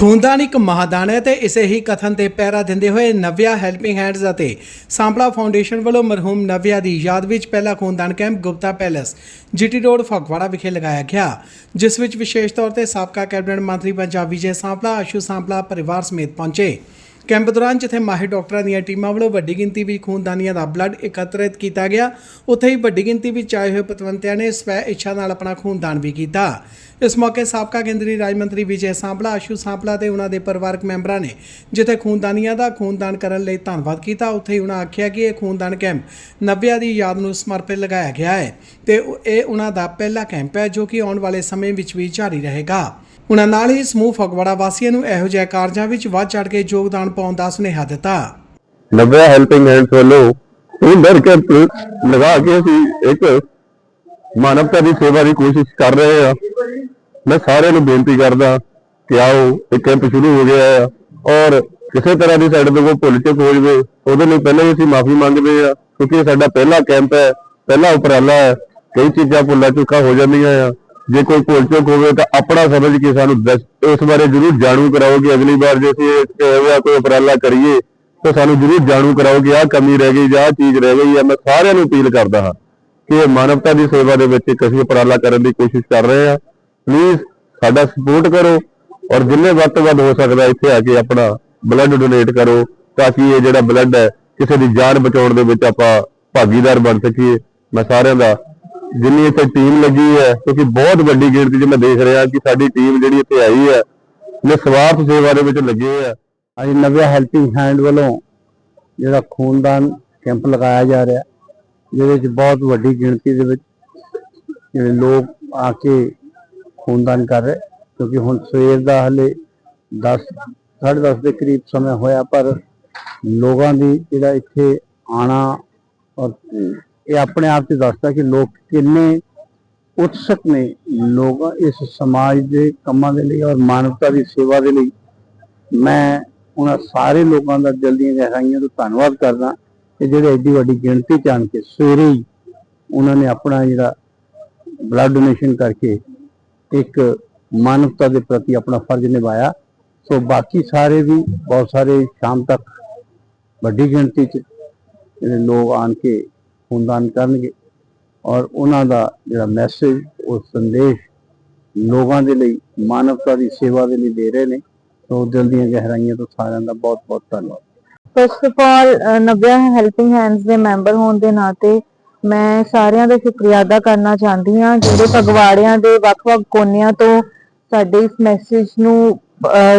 ਖੂਨਦਾਨ ਇੱਕ ਮਹਾਦਾਨ ਹੈ ਤੇ ਇਸੇ ਹੀ ਕਥਨ ਤੇ ਪਹਿਰਾ ਦਿੰਦੇ ਹੋਏ ਨਵਿਆ ਹੈਲਪਿੰਗ ਹੈਂਡਜ਼ ਅਤੇ ਸਾਂਪਲਾ ਫਾਊਂਡੇਸ਼ਨ ਵੱਲੋਂ ਮਰਹੂਮ ਨਵਿਆ ਦੀ ਯਾਦ ਵਿੱਚ ਪਹਿਲਾ ਖੂਨਦਾਨ camp Gupta palace, GT road, Phagwara ਵਿਖੇ ਲਗਾਇਆ ਗਿਆ। ਜਿਸ ਵਿੱਚ ਵਿਸ਼ੇਸ਼ ਤੌਰ ਤੇ ਸਾਬਕਾ ਕੈਬਨਿਟ ਮੰਤਰੀ ਪੰਜਾਬ ਵਿਜੇ ਸਾਂਪਲਾ ਆਸ਼ੂ ਸਾਂਪਲਾ ਪਰਿਵਾਰ ਸਮੇਤ ਪਹੁੰਚੇ। ਕੈਂਪ ਦੌਰਾਨ ਜਿੱਥੇ ਮਾਹਿਰ ਡਾਕਟਰਾਂ ਦੀਆਂ ਟੀਮਾਂ ਵੱਲੋਂ ਵੱਡੀ ਗਿਣਤੀ ਵਿੱਚ ਖੂਨਦਾਨੀਆਂ ਦਾ ਬਲੱਡ ਇਕੱਤਰਿਤ ਕੀਤਾ ਗਿਆ, ਉੱਥੇ ਹੀ ਵੱਡੀ ਗਿਣਤੀ ਵਿੱਚ ਆਏ ਹੋਏ ਪਤਵੰਤਿਆਂ ਨੇ ਸਵੈ ਇੱਛਾ ਨਾਲ ਆਪਣਾ ਖੂਨਦਾਨ ਵੀ ਕੀਤਾ। ਇਸ ਮੌਕੇ ਸਾਬਕਾ ਕੇਂਦਰੀ ਰਾਜ ਮੰਤਰੀ ਵਿਜੇ ਸਾਂਪਲਾ ਆਸ਼ੂ ਸਾਂਪਲਾ ਤੇ ਉਹਨਾਂ ਦੇ ਪਰਿਵਾਰਕ ਮੈਂਬਰਾਂ ਨੇ ਜਿੱਥੇ ਖੂਨਦਾਨੀਆਂ ਦਾ ਖੂਨਦਾਨ ਕਰਨ ਲਈ ਧੰਨਵਾਦ ਕੀਤਾ, ਉੱਥੇ ਹੀ ਉਹਨਾਂ ਆਖਿਆ ਕਿ ਇਹ ਖੂਨਦਾਨ ਕੈਂਪ ਨਵਿਆਂ ਦੀ ਯਾਦ ਨੂੰ ਸਮਰਪਿਤ ਲਗਾਇਆ ਗਿਆ ਹੈ ਤੇ ਇਹ ਉਹਨਾਂ ਦਾ ਪਹਿਲਾ ਕੈਂਪ ਹੈ ਜੋ ਕਿ ਆਉਣ ਵਾਲੇ ਸਮੇਂ ਵਿੱਚ ਵੀ ਜਾਰੀ ਰਹੇਗਾ। ਉਹਨਾਂ ਨਾਲ ਹੀ ਸਮੂਹ ਫਗਵਾੜਾ ਵਾਸੀਆਂ ਨੂੰ ਇਹੋ ਜਿਹੇ ਕਾਰਜਾਂ ਵਿੱਚ ਵੱਧ ਚੜ ਕੇ ਯੋਗਦਾਨ ਪਾਉਣ ਦਾ ਸੁਨੇਹਾ ਦਿੱਤਾ। ਨਵਿਆ ਹੈਲਪਿੰਗ ਹੈਂਡਸ ਵੱਲੋਂ ਇਹ ਦਰ ਕੈਂਪ ਲਗਾ ਕੇ ਅਸੀਂ ਇੱਕ ਮਾਨਵਤਾ ਦੀ ਸੇਵਾ ਦੀ ਕੋਸ਼ਿਸ਼ ਕਰ ਰਹੇ ਆ ਮੈਂ ਸਾਰਿਆਂ ਨੂੰ ਬੇਨਤੀ ਕਰਦਾ ਕਿ ਆਓ, ਇਹ ਕੈਂਪ ਸ਼ੁਰੂ ਹੋ ਗਿਆ ਹੈ ਔਰ ਕਿਸੇ ਤਰ੍ਹਾਂ ਦੀ ਸਾਡੇ ਤੋਂ ਕੋਈ ਭੁੱਲ ਹੋ ਜਵੇ, ਉਹਦੇ ਲਈ ਪਹਿਲਾਂ ਹੀ ਅਸੀਂ ਮਾਫੀ ਮੰਗਦੇ ਆ ਕਿਉਂਕਿ ਇਹ ਸਾਡਾ ਪਹਿਲਾ ਕੈਂਪ ਹੈ, ਪਹਿਲਾ ਉਪਰਾਲਾ ਹੈ, ਕਈ ਚੀਜ਼ਾਂ ਭੁੱਲਾਂ ਚੁੱਕਾ ਹੋ ਜਾਂਦੀਆਂ ਆ। ਜੇ ਕੋਈ ਭੁੱਲ ਚੁੱਕ ਹੋਵੇ ਤਾਂ ਆਪਣਾ ਸਮਝ ਕੇ ਸਾਨੂੰ ਇਸ ਬਾਰੇ ਜ਼ਰੂਰ ਜਾਣੂ ਕਰਾਓ ਕਿ ਅਗਲੀ ਵਾਰ ਜੇ ਅਸੀਂ ਇਹ ਕੋਈ ਉਪਰਾਲਾ ਕਰੀਏ, ਤਾਂ ਸਾਨੂੰ ਜ਼ਰੂਰ ਜਾਣੂ ਕਰਾਓ ਕਿ ਆਹ ਕਮੀ ਰਹਿ ਗਈ, ਜਾਂ ਚੀਜ਼ ਰਹਿ ਗਈ ਹੈ ਮੈਂ ਸਾਰਿਆਂ ਨੂੰ ਅਪੀਲ ਕਰਦਾ ਹਾਂ ਕਿ ਇਹ ਮਾਨਵਤਾ ਦੀ ਸੇਵਾ ਦੇ ਵਿੱਚ ਇੱਕ ਅਸੀਂ ਉਪਰਾਲਾ ਕਰਨ ਦੀ ਕੋਸ਼ਿਸ਼ ਕਰ ਰਹੇ ਹਾਂ। ਪਲੀਜ਼ ਸਾਡਾ ਸਪੋਰਟ ਕਰੋ ਔਰ ਜਿੰਨੇ ਵੱਧ ਤੋਂ ਵੱਧ ਹੋ ਸਕਦਾ ਇੱਥੇ ਆ ਕੇ ਆਪਣਾ ਬਲੱਡ ਡੋਨੇਟ ਕਰੋ ਤਾਂ ਕਿ ਇਹ ਜਿਹੜਾ ਬਲੱਡ ਹੈ, ਕਿਸੇ ਦੀ ਜਾਨ ਬਚਾਉਣ ਦੇ ਵਿੱਚ ਆਪਾਂ ਭਾਗੀਦਾਰ ਬਣ ਸਕੀਏ। ਮੈਂ ਸਾਰਿਆਂ ਦਾ ਜਿੰਨੀ ਇੱਥੇ ਟੀਮ ਲੱਗੀ ਹੈ, ਕਿਉਂਕਿ ਬਹੁਤ ਵੱਡੀ ਗਿਣਤੀ 'ਚ ਮੈਂ ਦੇਖ ਰਿਹਾ ਕਿ ਸਾਡੀ ਟੀਮ ਜਿਹੜੀ ਇੱਥੇ ਆਈ ਹੈ ਨਿਸਵਾਰਥ ਸੇਵਾ ਦੇ ਵਿੱਚ ਲੱਗੇ ਹੋਏ ਆ। ਅੱਜ ਨਵਿਆ ਹੈਲਪਿੰਗ ਹੈਂਡ ਵੱਲੋਂ ਜਿਹੜਾ ਖੂਨਦਾਨ ਕੈਂਪ ਲਗਾਇਆ ਜਾ ਰਿਹਾ, ਜਿਹਦੇ ਵਿੱਚ ਬਹੁਤ ਵੱਡੀ ਗਿਣਤੀ ਦੇ ਵਿੱਚ ਜਿਹੜੇ ਲੋਕ ਆ ਕੇ ਖੂਨਦਾਨ ਕਰ ਰਹੇ, ਕਿਉਂਕਿ ਹੁਣ ਸਵੇਰ ਦਾ ਹਲੇ 10 10:30 ਦੇ ਕਰੀਬ ਸਮਾਂ ਹੋਇਆ, ਪਰ ਲੋਕਾਂ ਦੀ ਜਿਹੜਾ ਇੱਥੇ ਆਣਾ ਔਰ ਇਹ ਆਪਣੇ ਆਪ ਤੇ ਦੱਸਦਾ ਕਿ ਲੋਕ ਕਿੰਨੇ ਉਤਸੁਕ ਨੇ ਲੋਕ ਇਸ ਸਮਾਜ ਦੇ ਕੰਮਾਂ ਦੇ ਲਈ ਔਰ ਮਾਨਵਤਾ ਦੀ ਸੇਵਾ ਦੇ ਲਈ। ਮੈਂ ਉਹਨਾਂ ਸਾਰੇ ਲੋਕਾਂ ਦਾ ਦਿਲ ਦੀਆਂ ਗਹਿਰਾਈਆਂ ਤੋਂ ਧੰਨਵਾਦ ਕਰਦਾ ਕਿ ਜਿਹੜੇ ਐਡੀ ਵੱਡੀ ਗਿਣਤੀ ਚ ਆਣ ਕੇ ਸਵੇਰੇ ਹੀ ਉਹਨਾਂ ਨੇ ਆਪਣਾ ਜਿਹੜਾ ਬਲੱਡ ਡੋਨੇਸ਼ਨ ਕਰਕੇ ਇੱਕ ਮਾਨਵਤਾ ਦੇ ਪ੍ਰਤੀ ਆਪਣਾ ਫਰਜ਼ ਨਿਭਾਇਆ। ਸੋ ਬਾਕੀ ਸਾਰੇ ਵੀ ਬਹੁਤ ਸਾਰੇ ਸ਼ਾਮ ਤੱਕ ਵੱਡੀ ਗਿਣਤੀ ਚ ਲੋਕ ਆਣ ਕੇ ਖੂਨਦਾਨ ਕਰਨਗੇ ਔਰ ਉਹਨਾਂ ਦਾ ਜਿਹੜਾ ਮੈਸੇਜ ਉਹ ਸੰਦੇਸ਼ ਲੋਕਾਂ ਦੇ ਲਈ, ਮਾਨਵਤਾ ਦੀ ਸੇਵਾ ਦੇ ਲਈ ਦੇ ਰਹੇ ਨੇ। ਸੋ ਦਿਲ ਦੀਆਂ ਗਹਿਰਾਈਆਂ ਤੋਂ ਸਾਰਿਆਂ ਦਾ ਬਹੁਤ ਬਹੁਤ ਧੰਨਵਾਦ। First of all Navya helping hands ਦੇ ਮੈਂਬਰ ਹੋਣ ਦੇ ਨਾਤੇ ਮੈਂ ਸਾਰਿਆਂ ਦਾ ਸ਼ੁਕਰੀਆ ਅਦਾ ਕਰਨਾ ਚਾਹੁੰਦੀ ਹਾਂ। ਜਿਹੜੇ ਫਗਵਾੜਿਆਂ ਦੇ ਵੱਖ-ਵੱਖ ਕੋਨਿਆਂ ਤੋਂ ਸਾਡੇ ਇਸ ਮੈਸੇਜ ਨੂੰ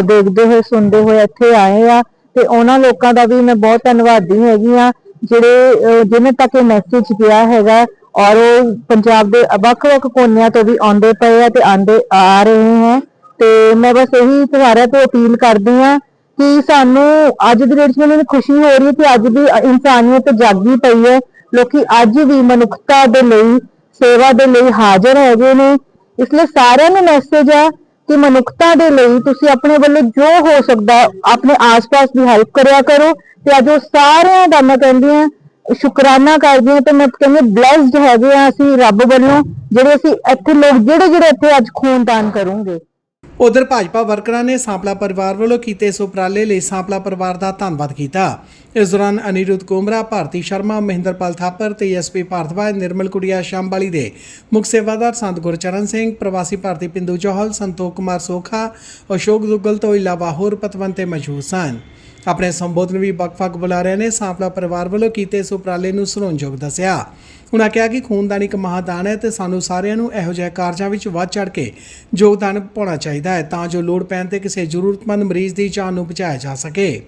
ਦੇਖਦੇ ਹੋਏ, ਸੁਣਦੇ ਹੋਏ ਇੱਥੇ ਆਏ ਆ ਤੇ ਉਹਨਾਂ ਲੋਕਾਂ ਦਾ ਵੀ ਮੈਂ ਬਹੁਤ ਧੰਨਵਾਦੀ ਹੈਗੀ ਆ ਜਿਹੜੇ ਅਹ, ਤੱਕ ਇਹ ਮੈਸੇਜ ਗਿਆ ਹੈਗਾ ਔਰ ਉਹ ਪੰਜਾਬ ਦੇ ਵੱਖ-ਵੱਖ ਕੋਨਿਆਂ ਤੋਂ ਵੀ ਆਉਂਦੇ ਪਏ ਆ ਤੇ ਆਂਦੇ ਆ ਰਹੇ ਹੈ। ਤੇ ਮੈਂ ਬਸ ਇਹੀ ਸਾਰਿਆਂ ਤੋਂ ਅਪੀਲ ਕਰਦੀ ਆ ਕਿ ਸਾਨੂੰ ਅੱਜ ਦੀ ਡੇਟ 'ਚ ਮੈਨੂੰ ਖੁਸ਼ੀ ਹੋ ਰਹੀ ਹੈ ਕਿ ਅੱਜ ਵੀ ਇਨਸਾਨੀਅਤ ਜਾਗੀ ਪਈ ਹੈ। ਲੋਕੀ ਅੱਜ ਵੀ ਮਨੁੱਖਤਾ ਦੇ ਲਈ ਸੇਵਾ ਦੇ ਲਈ ਹਾਜ਼ਰ ਹੈਗੇ ਨੇ। ਇਸ ਲਈ ਸਾਰਿਆਂ ਨੂੰ ਮੈਸੇਜ ਆ ਕਿ ਮਨੁੱਖਤਾ ਦੇ ਲਈ ਤੁਸੀਂ ਆਪਣੇ ਵੱਲੋਂ ਜੋ ਹੋ ਸਕਦਾ ਆਪਣੇ ਆਸ-ਪਾਸ ਦੀ ਹੈਲਪ ਕਰਿਆ ਕਰੋ। ਤੇ ਅੱਜ ਉਹ ਸਾਰਿਆਂ ਦਾ ਮੈਂ ਕਹਿੰਦੀ ਹਾਂ, ਸ਼ੁਕਰਾਨਾ ਕਰਦੀ ਹਾਂ ਤੇ ਮੈਂ ਕਹਿੰਦੀ ਬlesed ਹੈਗੇ ਆ ਅਸੀਂ ਰੱਬ ਵੱਲੋਂ, ਜਿਹੜੇ ਅਸੀਂ ਇੱਥੇ ਲੋਕ ਜਿਹੜੇ ਜਿਹੜੇ ਇੱਥੇ ਅੱਜ ਖੂਨਦਾਨ ਕਰੂੰਗੇ। ਉਧਰ ਭਾਜਪਾ ਵਰਕਰਾਂ ਨੇ ਸਾਂਪਲਾ ਪਰਿਵਾਰ ਵੱਲੋਂ ਕੀਤੇ ਇਸ ਉਪਰਾਲੇ ਲਈ ਸਾਂਪਲਾ ਪਰਿਵਾਰ ਦਾ ਧੰਨਵਾਦ ਕੀਤਾ। ਇਸ ਦੌਰਾਨ ਅਨੀਰੁੱਧ ਕੋਮਰਾ, ਭਾਰਤੀ ਸ਼ਰਮਾ, ਮਹਿੰਦਰਪਾਲ ਥਾਪਰ ਤੇ ਐਸਪੀ ਭਾਰਤਵਾਜ ਨਿਰਮਲ ਕੁੜੀਆ ਸ਼ਾਮਬਾਲੀ ਦੇ ਮੁੱਖ ਸੇਵਾਦਾਰ ਸੰਤ ਗੁਰਚਰਨ ਸਿੰਘ, ਪ੍ਰਵਾਸੀ ਭਾਰਤੀ ਪਿੰਦੂ ਜੋਹਲ ਸੰਤੋਖ ਕੁਮਾਰ ਸੋਖਾ, ਅਸ਼ੋਕ ਦੁੱਗਲ ਤੋਂ ਇਲਾਵਾ ਹੋਰ ਪਤਵੰਤੇ ਮੌਜੂਦ ਸਨ। ਆਪਣੇ ਸੰਬੋਧਨ ਵੀ ਵੱਖ-ਵੱਖ ਬੁਲਾਰਿਆਂ ਨੇ ਸਾਂਪਲਾ ਪਰਿਵਾਰ ਵੱਲੋਂ ਕੀਤੇ ਇਸ ਉਪਰਾਲੇ ਨੂੰ ਸਰਾਹੁਣਯੋਗ ਦੱਸਿਆ। ਉਨ੍ਹਾਂ ਕਿਹਾ ਕਿ ਖੂਨਦਾਨ ਇੱਕ ਮਹਾਦਾਨ ਹੈ ਤੇ ਸਾਨੂੰ ਸਾਰਿਆਂ ਨੂੰ ਇਹੋ ਜਿਹੇ ਕਾਰਜਾਂ ਵਿੱਚ ਵੱਧ ਚੜ ਕੇ ਯੋਗਦਾਨ ਪਾਉਣਾ ਚਾਹੀਦਾ ਹੈ ਤਾਂ ਜੋ ਲੋੜ ਪੈਣ ਤੇ ਕਿਸੇ ਜ਼ਰੂਰਤਮੰਦ ਮਰੀਜ਼ ਦੀ ਜਾਨ ਨੂੰ ਬਚਾਇਆ ਜਾ ਸਕੇ।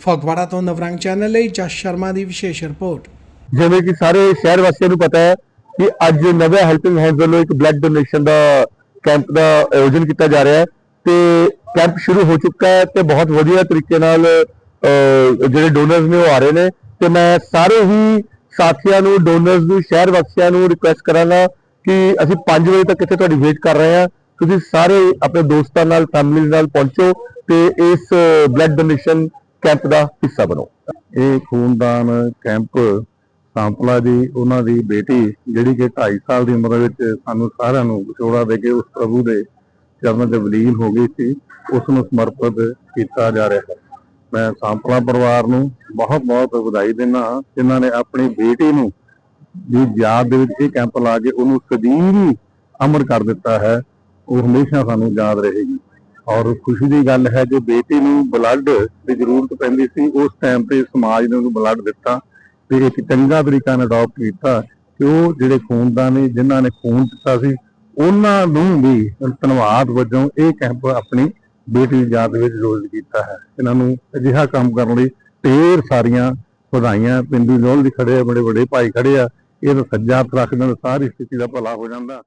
ਫਗਵਾੜਾ ਤੋਂ ਨਵਰੰਗ ਚੈਨਲ ਲਈ ਜਸ ਸ਼ਰਮਾ ਦੀ ਵਿਸ਼ੇਸ਼ ਰਿਪੋਰਟ। ਜਿਵੇਂ ਕਿ ਸਾਰੇ ਸ਼ਹਿਰ ਵਾਸੀਆਂ ਨੂੰ ਪਤਾ ਹੈ ਕਿ ਅੱਜ ਨਵੇਂ ਹੈਲਪਿੰਗ ਹੈਂਡਸ ਵੱਲੋਂ ਇੱਕ ਬਲੱਡ ਡੋਨੇਸ਼ਨ ਦਾ ਕੈਂਪ ਦਾ ਆਯੋਜਨ ਕੀਤਾ ਜਾ ਰਿਹਾ ਹੈ ਤੇ ਕੈਂਪ ਸ਼ੁਰੂ ਹੋ ਚੁੱਕਾ ਹੈ ਤੇ ਬਹੁਤ ਵਧੀਆ ਤਰੀਕੇ ਨਾਲ ਜਿਹੜੇ ਡੋਨਰਸ ਨੇ ਉਹ ਆ ਰਹੇ ਨੇ। ਤੇ ਮੈਂ ਸਾਰੇ ਹੀ ਸਾਥੀਆਂ ਨੂੰ ਡੋਨਰਸ ਨੂੰ, ਸ਼ਹਿਰ ਵਾਸੀਆਂ ਨੂੰ ਰਿਕੁਐਸਟ ਕਰਾਂਗਾ ਕਿ ਅਸੀਂ 5 ਵਜੇ ਤੱਕ ਇੱਥੇ ਤੁਹਾਡੀ ਵੇਟ ਕਰ ਰਹੇ ਹਾਂ। ਤੁਸੀਂ ਸਾਰੇ ਆਪਣੇ ਦੋਸਤਾਂ ਨਾਲ ਫੈਮਿਲੀ ਨਾਲ ਪਹੁੰਚੋ ਤੇ ਇਸ ਬਲੱਡ ਡੋਨੇਸ਼ਨ ਕੈਂਪ ਦਾ ਹਿੱਸਾ ਬਣੋ। ਇਹ ਖੂਨਦਾਨ ਕੈਂਪ ਸਾਂਪਲਾ ਦੀ ਉਹਨਾਂ ਦੀ ਬੇਟੀ, ਜਿਹੜੀ ਕਿ 2.5 ਸਾਲ ਦੀ ਉਮਰ ਵਿੱਚ ਸਾਨੂੰ ਸਾਰਿਆਂ ਨੂੰ ਵਿਛੋੜਾ ਦੇ ਕੇ ਉਸ ਪ੍ਰਭੂ ਦੇ ਚਰਨ ਦੇ ਵਲੀਨ ਹੋ ਗਈ ਸੀ ਉਸ ਨੂੰ ਸਮਰਪਿਤ ਕੀਤਾ ਜਾ ਰਿਹਾ ਹੈ। ਮੈਂ ਸਾਂਪਲਾ ਪਰਿਵਾਰ ਨੂੰ ਬਹੁਤ ਬਹੁਤ ਵਧਾਈ ਦਿੰਦਾ ਹਾਂ। ਜਿਨ੍ਹਾਂ ਨੇ ਆਪਣੀ ਬੇਟੀ ਨੂੰ ਦੀ ਯਾਦ ਦੇ ਵਿੱਚ ਇਹ ਕੈਂਪ ਲਾ ਕੇ ਉਹਨੂੰ ਸਦੀਵੀ ਅਮਰ ਕਰ ਦਿੱਤਾ ਹੈ। ਉਹ ਹਮੇਸ਼ਾ ਸਾਨੂੰ ਯਾਦ ਰਹੇਗੀ। ਔਰ ਖੁਸ਼ੀ ਦੀ ਗੱਲ ਹੈ, ਜੋ ਬੇਟੀ ਨੂੰ ਬਲੱਡ ਦੀ ਜ਼ਰੂਰਤ ਪੈਂਦੀ ਸੀ, ਉਸ ਟਾਈਮ ਤੇ ਸਮਾਜ ਨੇ ਉਹਨੂੰ ਬਲੱਡ ਦਿੱਤਾ ਤੇ ਇੱਕ ਚੰਗਾ ਤਰੀਕਾ ਨਾਲ ਅਡਾਪਟ ਕੀਤਾ ਕਿ ਉਹ ਜਿਹੜੇ ਖੂਨਦਾਨ ਨੇ, ਜਿਨ੍ਹਾਂ ਨੇ ਖੂਨ ਦਿੱਤਾ ਸੀ ਉਹਨਾਂ ਨੂੰ ਵੀ ਧੰਨਵਾਦ ਵਜੋਂ ਇਹ ਕੈਂਪ ਆਪਣੀ ਬੇਟੀ ਦੀ ਯਾਦ ਵਿੱਚ ਰੋਜ਼ ਕੀਤਾ ਹੈ। ਇਹਨਾਂ ਨੂੰ ਅਜਿਹਾ ਕੰਮ ਕਰਨ ਲਈ ਢੇਰ ਸਾਰੀਆਂ ਵਧਾਈਆਂ, ਪਿੰਡੂ ਲੋਲ ਦੀ ਖੜੇ ਆ, ਬੜੇ ਬੜੇ ਭਾਈ ਖੜੇ ਆ। ਇਹ ਤਾਂ ਸੱਜਾ ਹੱਥ ਰੱਖ ਦੇਣ ਸਾਰੀ ਸਥਿਤੀ ਦਾ ਭਲਾ ਹੋ ਜਾਂਦਾ।